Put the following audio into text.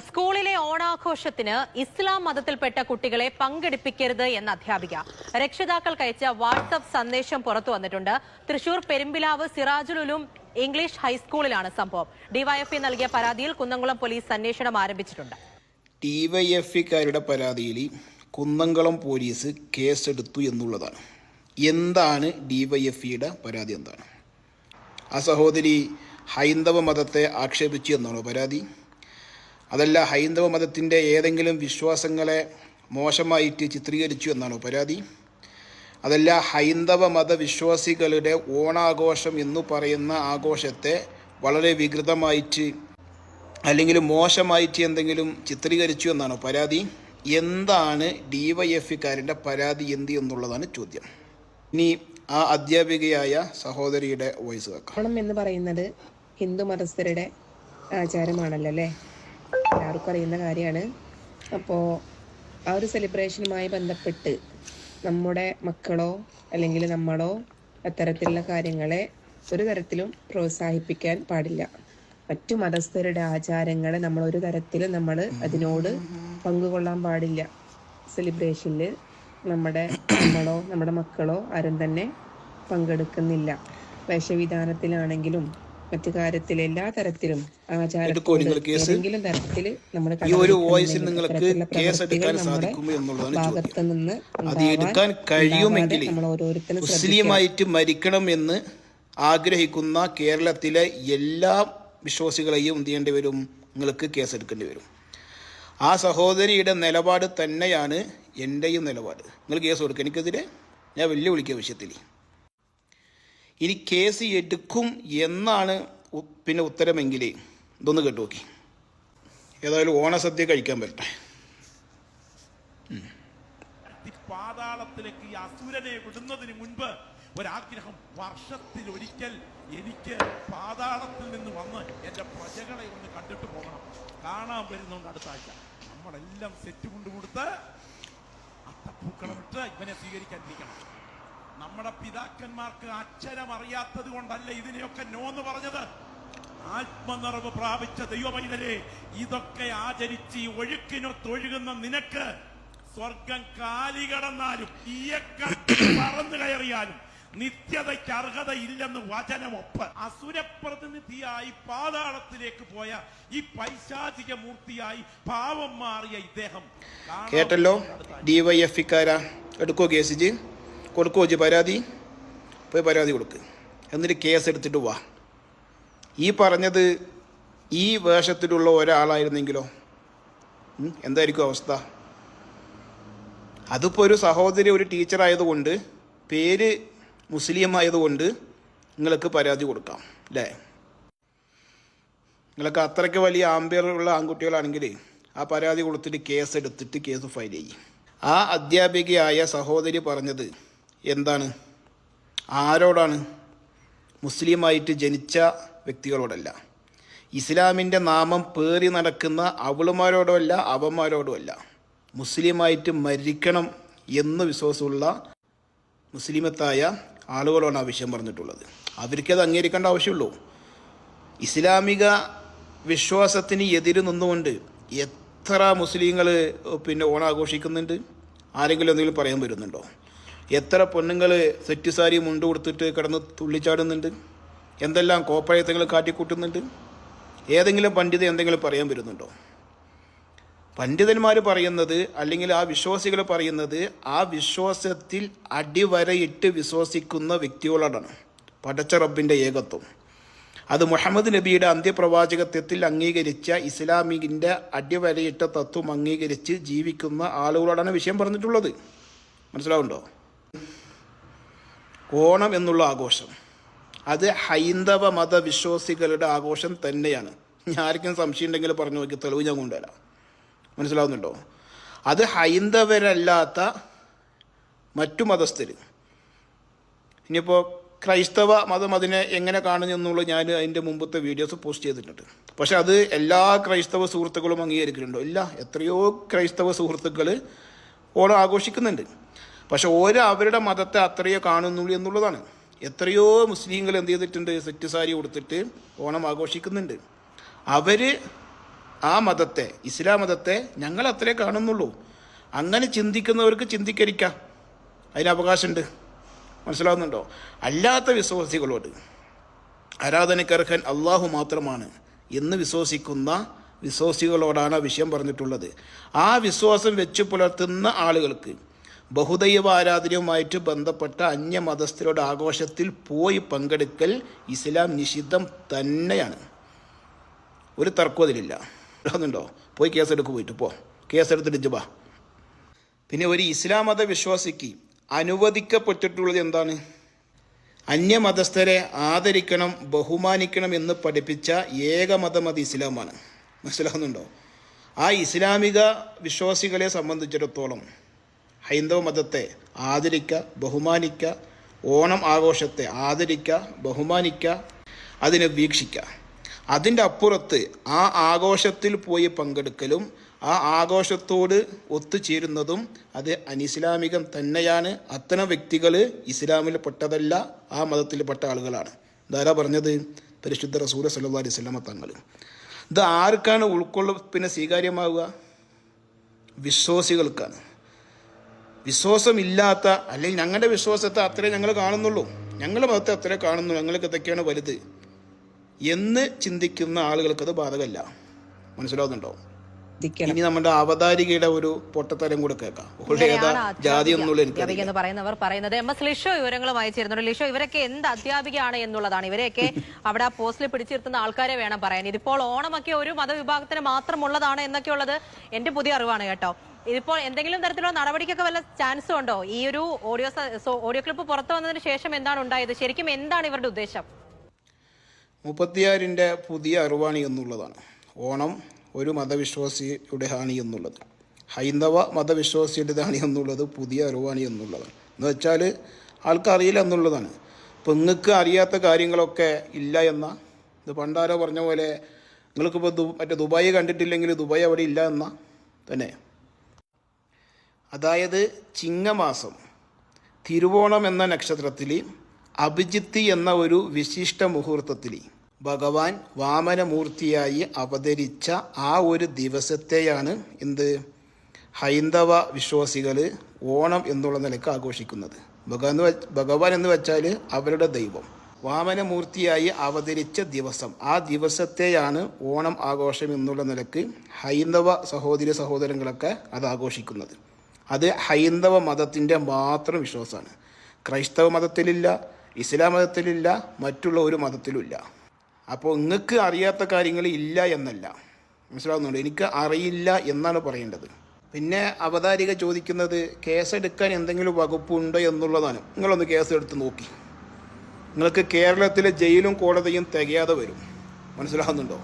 സ്കൂളിലെ ഓണാഘോഷത്തിന് ഇസ്ലാം മതത്തിൽപ്പെട്ട കുട്ടികളെ പങ്കെടുപ്പിക്കരുത് എന്ന അധ്യാപിക. രക്ഷിതാക്കൾക്ക് അയച്ച വാട്സപ്പ് സന്ദേശം പുറത്തു വന്നിട്ടുണ്ട്. തൃശൂർ പെരുമ്പിലാവ് സിറാജുലുലും ഇംഗ്ലീഷ് ഹൈസ്കൂളിലാണ് സംഭവം. ഡിവൈഎഫ്ഐ നൽകിയ പരാതിയിൽ കുന്നംകുളം പോലീസ് അന്വേഷണം ആരംഭിച്ചിട്ടുണ്ട്. ഡിവൈഎഫ്ഇക്കാരുടെ പരാതിയിൽ കുന്നംകുളം പോലീസ് കേസെടുത്തു എന്നുള്ളതാണ്. എന്താണ് ഡിവൈഎഫ്ഇയുടെ പരാതി എന്താണ്? ആ സഹോദരി ഹൈന്ദവ മതത്തെ ആക്ഷേപിച്ചു എന്നാണോ പരാതി? അതല്ല ഹൈന്ദവ മതത്തിന്റെ ഏതെങ്കിലും വിശ്വാസങ്ങളെ മോശമായിട്ട് ചിത്രീകരിച്ചു എന്നാണോ പരാതി. അതല്ല ഹൈന്ദവ മതവിശ്വാസികളുടെ ഓണാഘോഷം എന്ന് പറയുന്ന ആഘോഷത്തെ വളരെ വികൃതമായിട്ട് അല്ലെങ്കിൽ മോശമായിട്ട് എന്തെങ്കിലും ചിത്രീകരിച്ചു എന്നാണോ പരാതി. എന്താണ് ഡി വൈ എഫ്ഇക്കാരന്റെ പരാതി എന്ത് എന്നുള്ളതാണ് ചോദ്യം. ഇനി ആ അധ്യാപികയായ സഹോദരിയുടെ വോയിസ് കേൾക്കാം. എന്ന് പറയുന്നത് ഹിന്ദു മതസ്ഥരുടെ ആചാരമാണല്ലോ അല്ലേ? എല്ലാവർക്കും അറിയുന്ന കാര്യമാണ്. അപ്പോൾ ആ ഒരു സെലിബ്രേഷനുമായി ബന്ധപ്പെട്ട് നമ്മുടെ മക്കളോ അല്ലെങ്കിൽ നമ്മളോ അത്തരത്തിലുള്ള കാര്യങ്ങളെ ഒരു തരത്തിലും പ്രോത്സാഹിപ്പിക്കാൻ പാടില്ല. മറ്റു മതസ്ഥരുടെ ആചാരങ്ങളെ നമ്മൾ ഒരു തരത്തിലും നമ്മൾ അതിനോട് പങ്കുകൊള്ളാൻ പാടില്ല. സെലിബ്രേഷനിൽ നമ്മുടെ നമ്മളോ നമ്മുടെ മക്കളോ ആരും തന്നെ പങ്കെടുക്കുന്നില്ല. വേഷവിധാനത്തിലാണെങ്കിലും മറ്റു കാര്യത്തിൽ എല്ലാ തരത്തിലും? ഏതെങ്കിലും തരത്തിൽ ഈ ഒരു വോയിസിൽ നിങ്ങൾക്ക് കേസ് എടുക്കാൻ സാധിക്കുമോ എന്നുള്ളതാണ് ഭാഗത്ത് നിന്ന് അത് എടുക്കാൻ കഴിയുമെങ്കിൽ മുസ്ലിമായിട്ട് മരിക്കണം എന്ന് ആഗ്രഹിക്കുന്ന കേരളത്തിലെ എല്ലാ വിശ്വാസികളെയും എന്ത് ചെയ്യേണ്ടി വരും? നിങ്ങൾക്ക് കേസെടുക്കേണ്ടി വരും. ആ സഹോദരിയുടെ നിലപാട് തന്നെയാണ് എന്റെയും നിലപാട്. നിങ്ങൾ കേസ് കൊടുക്കുക എനിക്കെതിരെ ഞാൻ വെല്ലുവിളിക്കുക വിഷയത്തിൽ. ഇനി കേസ് എടുക്കും എന്നാണ് പിന്നെ ഉത്തരമെങ്കിൽ ഇതൊന്ന് കേട്ടു നോക്കി. ഏതായാലും ഓണസദ്യ കഴിക്കാൻ പറ്റട്ടെ. പാതാളത്തിലേക്ക് ഈ അസുരനെ വിടുന്നതിന് മുൻപ് ഒരാഗ്രഹം വർഷത്തിൽ ഒരിക്കൽ എനിക്ക് പാതാളത്തിൽ നിന്ന് വന്ന് എന്റെ പ്രജകളെ ഒന്ന് കണ്ടിട്ട് പോകണം. കാണാൻ വരുന്നുണ്ട് അടുത്ത ആഴ്ച. നമ്മളെല്ലാം സെറ്റ് കൊണ്ടുകൊടുത്ത് അത്തപ്പൂക്കളമിട്ട് ഇവനെ സ്വീകരിക്കാനിരിക്കണം നമ്മുടെ പിതാക്കന്മാർക്ക് അക്ഷരം അറിയാത്തത് കൊണ്ടല്ല ഇതിനെയൊക്കെ നോന്ന് പറഞ്ഞത്. ആത്മനിറവ് പ്രാപിച്ച ദൈവമൈതരെ ഇതൊക്കെ ആചരിച്ച് ഈ ഒഴുക്കിനൊത്തൊഴുകുന്ന നിനക്ക് സ്വർഗം കാലികടന്നാലും ഈയക്ക പറന്നു കയറിയാലും നിത്യതയ്ക്ക് അർഹതയില്ലെന്ന് വചനമൊപ്പ്. അസുരപ്രതിനിധിയായി പാതാളത്തിലേക്ക് പോയ ഈ പൈശാചിക മൂർത്തിയായി പാവം മാറിയ ഇദ്ദേഹം. കേട്ടല്ലോ. ഡിവൈഎഫ്ഇക്കാരാ എടുക്കോ കേസ് ജി കൊടുക്കോ ജി പരാതി? പോയി പരാതി കൊടുക്ക്. എന്നിട്ട് കേസ് എടുത്തിട്ട് വാ. ഈ പറഞ്ഞത് ഈ വേഷത്തിലുള്ള ഒരാളായിരുന്നെങ്കിലോ? എന്തായിരിക്കും അവസ്ഥ? അതിപ്പോൾ ഒരു സഹോദരി ഒരു ടീച്ചറായതുകൊണ്ട് പേര് മുസ്ലിം ആയതുകൊണ്ട് നിങ്ങൾക്ക് പരാതി കൊടുക്കാം അല്ലേ? നിങ്ങൾക്ക് അത്രയ്ക്ക് വലിയ ആംബിയറുള്ള ആൺകുട്ടികളാണെങ്കിൽ ആ പരാതി കൊടുത്തിട്ട് കേസ് എടുത്തിട്ട് കേസ് ഫയൽ ചെയ്യും. ആ അധ്യാപികയായ സഹോദരി പറഞ്ഞത് എന്താണ്? ആരോടാണ് മുസ്ലിമായിട്ട് ജനിച്ച വ്യക്തികളോടല്ല. ഇസ്ലാമിന്റെ നാമം പേറി നടക്കുന്ന അവളുമാരോടുമല്ല അവന്മാരോടുമല്ല. മുസ്ലിമായിട്ട് മരിക്കണം എന്ന് വിശ്വാസമുള്ള മുസ്ലിമത്തായ ആളുകളാണ് വിഷയം പറഞ്ഞിട്ടുള്ളത്. അവർക്കത് അംഗീകരിക്കേണ്ട ആവശ്യമുള്ളൂ. ഇസ്ലാമിക വിശ്വാസത്തിന് എതിര് നിന്നുകൊണ്ട് എത്ര മുസ്ലിങ്ങൾ പിന്നെ ഓണാഘോഷിക്കുന്നുണ്ട്? ആരെങ്കിലും എന്തെങ്കിലും പറയാൻ വരുന്നുണ്ടോ? എത്ര പൊന്നുങ്ങൾ സെറ്റ് സാരി മുണ്ട് കൊടുത്തിട്ട് കിടന്ന് തുള്ളിച്ചാടുന്നുണ്ട്? എന്തെല്ലാം കോപ്പയത്തങ്ങൾ കാട്ടിക്കൂട്ടുന്നുണ്ട്? ഏതെങ്കിലും പണ്ഡിത എന്തെങ്കിലും പറയാൻ വരുന്നുണ്ടോ? പണ്ഡിതന്മാർ പറയുന്നത് അല്ലെങ്കിൽ ആ വിശ്വാസികൾ പറയുന്നത് ആ വിശ്വാസത്തിൽ അടിവരയിട്ട് വിശ്വസിക്കുന്ന വ്യക്തികളോടാണ് പടച്ച റബ്ബിന്റെ ഏകത്വം. അത് മുഹമ്മദ് നബിയുടെ അന്ത്യപ്രവാചകത്വത്തിൽ അംഗീകരിച്ച ഇസ്ലാമികിന്റെ അടിവരയിട്ട തത്വം അംഗീകരിച്ച് ജീവിക്കുന്ന ആളുകളോടാണ് വിഷയം പറഞ്ഞിട്ടുള്ളത്. മനസ്സിലാവുണ്ടോ ഓണം എന്നുള്ള ആഘോഷം. അത് ഹൈന്ദവ മതവിശ്വാസികളുടെ ആഘോഷം തന്നെയാണ്. ഞാൻ ആർക്കും സംശയം ഉണ്ടെങ്കിൽ പറഞ്ഞു നോക്കി തെളിവ് ഞാൻ കൊണ്ടുവരാം. മനസ്സിലാവുന്നുണ്ടോ? അത് ഹൈന്ദവരല്ലാത്ത മറ്റു മതസ്ഥർ ഇനിയിപ്പോൾ ക്രൈസ്തവ മതം അതിനെ എങ്ങനെ കാണുന്നു എന്നുള്ളത് ഞാൻ അതിന്റെ മുമ്പത്തെ വീഡിയോസ് പോസ്റ്റ് ചെയ്തിട്ടുണ്ട്. പക്ഷേ അത് എല്ലാ ക്രൈസ്തവ സുഹൃത്തുക്കളും അംഗീകരിക്കുന്നുണ്ടോ? ഇല്ല. എത്രയോ ക്രൈസ്തവ സുഹൃത്തുക്കൾ ഓണം ആഘോഷിക്കുന്നുണ്ട്. പക്ഷെ ഓരോ അവരുടെ മതത്തെ അത്രയോ കാണുന്നുള്ളൂ എന്നുള്ളതാണ്. എത്രയോ മുസ്ലിങ്ങൾ എന്ത് ചെയ്തിട്ടുണ്ട് സെറ്റ് സാരി കൊടുത്തിട്ട് ഓണം ആഘോഷിക്കുന്നുണ്ട്. അവർ ആ മതത്തെ ഇസ്ലാം മതത്തെ ഞങ്ങൾ അത്രേ കാണുന്നുള്ളൂ. അങ്ങനെ ചിന്തിക്കുന്നവർക്ക് ചിന്തിക്കരിക്കാം. അതിന് അവകാശമുണ്ട്. മനസ്സിലാവുന്നുണ്ടോ? അല്ലാത്ത വിശ്വാസികളോട് ആരാധനക്കർഹൻ അള്ളാഹു മാത്രമാണ് എന്ന് വിശ്വസിക്കുന്ന വിശ്വാസികളോടാണ് ആ വിഷയം പറഞ്ഞിട്ടുള്ളത്. ആ വിശ്വാസം വെച്ച് പുലർത്തുന്ന ആളുകൾക്ക് ബഹുദൈവ ആരാധനയുമായിട്ട് ബന്ധപ്പെട്ട അന്യമതസ്ഥരുടെ ആഘോഷത്തിൽ പോയി പങ്കെടുക്കൽ ഇസ്ലാം നിഷിദ്ധം തന്നെയാണ്. ഒരു തർക്കവും അതിലില്ല. അതുണ്ടോ പോയി കേസെടുക്ക് പോയിട്ട് പോ. കേസെടുത്തിട്ട് ജുബാ പിന്നെ ഒരു ഇസ്ലാം മത വിശ്വാസിക്ക് അനുവദിക്കപ്പെട്ടിട്ടുള്ളത് എന്താണ്? അന്യമതസ്ഥരെ ആദരിക്കണം ബഹുമാനിക്കണം എന്ന് പഠിപ്പിച്ച ഏക മതം അത് ഇസ്ലാമാണ്. മനസ്സിലാകുന്നുണ്ടോ ആ ഇസ്ലാമിക വിശ്വാസികളെ സംബന്ധിച്ചിടത്തോളം ഹൈന്ദവ മതത്തെ ആദരിക്കുക ബഹുമാനിക്കുക ഓണം ആഘോഷത്തെ ആദരിക്കുക ബഹുമാനിക്കുക അതിനെ വീക്ഷിക്കുക അതിന്റെ അപ്പുറത്ത് ആ ആഘോഷത്തിൽ പോയി പങ്കെടുക്കലും ആ ആഘോഷത്തോട് ഒത്തുചേരുന്നതും അത് അനിസ്ലാമികം തന്നെയാണ്. അത്തരം വ്യക്തികൾ ഇസ്ലാമിൽ പെട്ടതല്ല ആ മതത്തിൽപ്പെട്ട ആളുകളാണ്. ഇതാരാ പറഞ്ഞത്? പരിശുദ്ധ റസൂല സല്ലല്ലാഹു അലൈഹി വസല്ലമ തങ്ങൾ. ഇത് ആർക്കാണ് പിന്നെ സ്വീകാര്യമാവുക? വിശ്വാസികൾക്കാണ്. വിശ്വാസമില്ലാത്ത അല്ലെങ്കിൽ ഞങ്ങളുടെ വിശ്വാസത്തെ അത്രേ ഞങ്ങൾ കാണുന്നുള്ളൂ. ഞങ്ങളുടെ മതത്തെ അത്രേ കാണുന്നു. ഞങ്ങൾക്ക് ഇതൊക്കെയാണ് വലുത്. എന്ന് ചിന്തിക്കുന്ന ആളുകൾക്കത് ബാധകമല്ല. മനസ്സിലാവുന്നുണ്ടോ? ഇനി നമ്മുടെ അവതാരികയുടെ ഒരു പൊട്ടത്തരം കൂടെ കേൾക്കാം. ജാതി പറയുന്നവർ പറയുന്നത് എം എസ് ലിഷോ വിവരങ്ങളും അയച്ചിരുന്നുണ്ട്. ലിഷോ ഇവരൊക്കെ എന്ത് അധ്യാപികയാണ് എന്നുള്ളതാണ്. ഇവരെയൊക്കെ അവിടെ ആ പോസ്റ്റിൽ പിടിച്ചിരുത്തുന്ന ആൾക്കാരെ വേണം പറയാൻ. ഇതിപ്പോൾ ഓണമൊക്കെ ഒരു മതവിഭാഗത്തിന് മാത്രമുള്ളതാണ് എന്നൊക്കെയുള്ളത് എന്റെ പുതിയ അറിവാണ് കേട്ടോ. ഇതിപ്പോൾ എന്തെങ്കിലും തരത്തിലുള്ള നടപടിക്കൊക്കെ വല്ല ചാൻസും ഉണ്ടോ? ഈ ഒരു ഓഡിയോ ഓഡിയോ ക്ലിപ്പ് പുറത്തു വന്നതിന് ശേഷം എന്താണ് ഉണ്ടായത്? ശരിക്കും എന്താണ് ഇവരുടെ ഉദ്ദേശം? മുപ്പത്തിയാറിന്റെ പുതിയ അറിവാണി എന്നുള്ളതാണ്. ഓണം ഒരു മതവിശ്വാസിയുടെ ഹാനി എന്നുള്ളത്. ഹൈന്ദവ മതവിശ്വാസിയുടെ ഹാനി എന്നുള്ളത് പുതിയ അറിവാണി എന്നുള്ളതാണ്. എന്ന് വെച്ചാൽ ആൾക്കറിയില്ല എന്നുള്ളതാണ്. ഇപ്പം അറിയാത്ത കാര്യങ്ങളൊക്കെ ഇല്ല എന്ന ഇത് പണ്ടാരോ പറഞ്ഞ പോലെ നിങ്ങൾക്കിപ്പോൾ ദു മറ്റേ ദുബായ് കണ്ടിട്ടില്ലെങ്കിൽ ദുബായ് അവിടെ ഇല്ല എന്ന തന്നെ. അതായത് ചിങ്ങമാസം തിരുവോണം എന്ന നക്ഷത്രത്തിൽ അഭിജിത്ത് എന്ന ഒരു വിശിഷ്ട മുഹൂർത്തത്തിൽ ഭഗവാൻ വാമനമൂർത്തിയായി അവതരിച്ച ആ ഒരു ദിവസത്തെയാണ് എന്ത്? ഹൈന്ദവ വിശ്വാസികൾ ഓണം എന്നുള്ള നിലയ്ക്ക് ആഘോഷിക്കുന്നത്. ഭഗവാൻ ഭഗവാൻ എന്ന് വെച്ചാൽ അവരുടെ ദൈവം. വാമനമൂർത്തിയായി അവതരിച്ച ദിവസം. ആ ദിവസത്തെയാണ് ഓണം ആഘോഷം എന്നുള്ള നിലയ്ക്ക് ഹൈന്ദവ സഹോദരി സഹോദരങ്ങളൊക്കെ അത് ആഘോഷിക്കുന്നത്. അത് ഹൈന്ദവ മതത്തിന്റെ മാത്രം വിശ്വാസമാണ്. ക്രൈസ്തവ മതത്തിലില്ല ഇസ്ലാം മതത്തിലില്ല മറ്റുള്ള ഒരു മതത്തിലുമില്ല അപ്പോൾ നിങ്ങൾക്ക് അറിയാത്ത കാര്യങ്ങൾ ഇല്ല എന്നല്ല. മനസ്സിലാവുന്നുണ്ട്? എനിക്ക് അറിയില്ല എന്നാണ് പറയേണ്ടത്. പിന്നെ അവതാരിക ചോദിക്കുന്നത് കേസെടുക്കാൻ എന്തെങ്കിലും വകുപ്പുണ്ടോ എന്നുള്ളതാണ്. നിങ്ങളൊന്ന് കേസ് എടുത്ത് നോക്കി. നിങ്ങൾക്ക് കേരളത്തിലെ ജയിലും കോടതിയും തികയാതെ വരും. മനസ്സിലാവുന്നുണ്ടോ?